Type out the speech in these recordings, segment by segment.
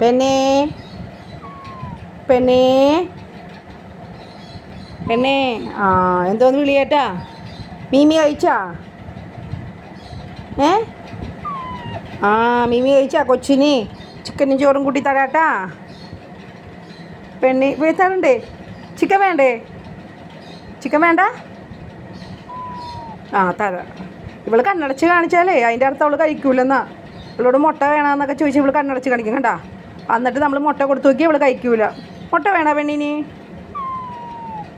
പെണ്ണേ. പെണ്ണേ. പെണ്ണേ. ആ എന്തോന്ന് വിളിയേട്ടാ? മീമി കഴിച്ചാ? ഏ? ആ മീമി കഴിച്ചാ കൊച്ചിന്. ചിക്കനും ചോറും കൂട്ടി തരാട്ടാ. പെണ്ണി വീഴ്ത്താറുണ്ടേ ചിക്കൻ വേണ്ടേ? ചിക്കൻ വേണ്ട? ആ തരാം. ഇവൾ കണ്ണടച്ച് കാണിച്ചാലേ അതിന്റെ അർത്ഥം അവൾ കഴിക്കൂലെന്നാ. ഇവളോട് മുട്ട വേണമെന്നൊക്കെ ചോദിച്ചാൽ ഇവൾ കണ്ണടച്ച് കാണിക്കും കണ്ടാ? എന്നിട്ട് നമ്മൾ മുട്ട കൊടുത്തു നോക്കി അവൾ കഴിക്കൂല. മുട്ട വേണോ പെണ്ണിന്?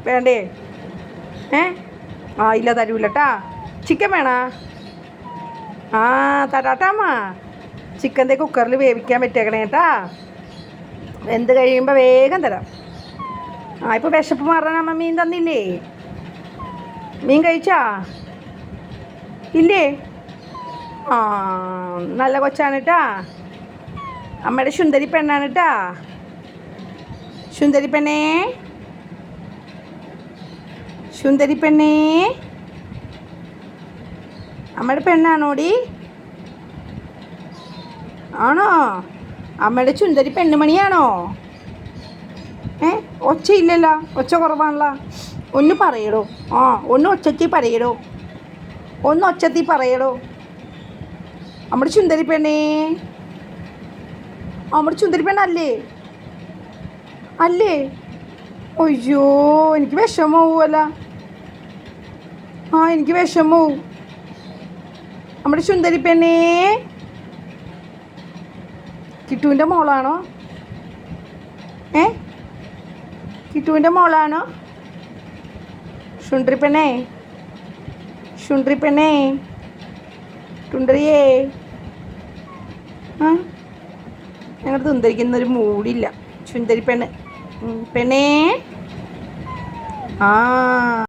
വേണ്ടേ? ഏ? ആ ഇല്ല തരൂല കേട്ടാ ചിക്കൻ വേണോ? ആ തരാട്ടാമ്മ ചിക്കന്റെ കുക്കറിൽ വേവിക്കാൻ പറ്റിയേക്കണേ കേട്ടാ എന്ത് കഴിയുമ്പോൾ വേഗം തരാം. ആ ഇപ്പോൾ വിശപ്പ് മാറാൻ മീൻ തന്നില്ലേ? മീൻ കഴിച്ചാ? ഇല്ലേ? ആ നല്ല കൊച്ചാണ് കേട്ടാ അമ്മയുടെ സുന്ദരി പെണ്ണാണ് കേട്ടാ സുന്ദരി പെണ്ണേ. സുന്ദരി പെണ്ണേ. അമ്മയുടെ പെണ്ണാണോടി? ആണോ? അമ്മയുടെ സുന്ദരി പെണ്ണുമണിയാണോ? ഏ ഒച്ച ഇല്ലല്ലോ ഒച്ച കുറവാണല്ലോ. ഒന്ന് പറയടോ. ആ ഒന്ന് ഒച്ചത്തിൽ പറയടോ. ഒന്ന് ഒച്ചത്തിൽ പറയടോ. നമ്മുടെ സുന്ദരി പെണ്ണേ. നമ്മുടെ ചുന്ദരി പെണ്ണല്ലേ അല്ലേ? അയ്യോ എനിക്ക് വിഷമാവുമല്ല. ആ എനിക്ക് വിഷമാവും. നമ്മുടെ ചുന്ദരി പെണ്ണേ. കിട്ടുവിന്റെ മോളാണോ? ഏ? കിട്ടുവിന്റെ മോളാണോ? ശുണ്ട്രി പെണ്ണേ. ശുണ്ട്രി പെണ്ണേ. ടുണ്ടറിയേ ആ? ഞങ്ങൾ തുന്തരിക്കുന്ന ഒരു മൂടില്ല. ചുന്തരി പെണ്ണ് ഉം, പെണ്ണേ. ആ.